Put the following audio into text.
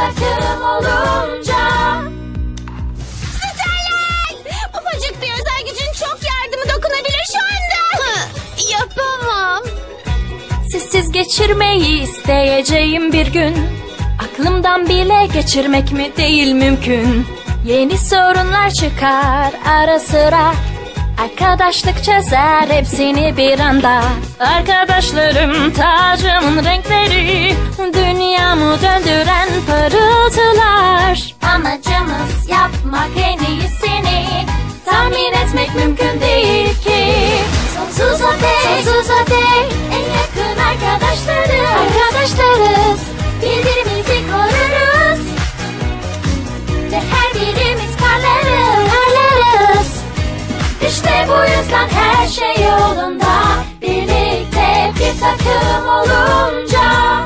takım olunca Sterling! Ufacık bir özel gücün çok yardımı dokunabilir şu anda. Yapamam. Sessiz geçirmeyi isteyeceğim bir gün Aklımdan bile geçirmek mi değil mümkün Yeni sorunlar çıkar ara sıra Arkadaşlık çözer hepsini bir anda Arkadaşlarım tacımın renkleri Yapmak en iyisini Tahmin etmek mümkün değil ki. Sonsuza dek Sonsuza dek En yakın arkadaşları. Arkadaşlarız. Birbirimizi koruruz. Ve her birimiz parlarız. Parlarız. İşte bu yüzden her şey yolunda. Birlikte bir takım olunca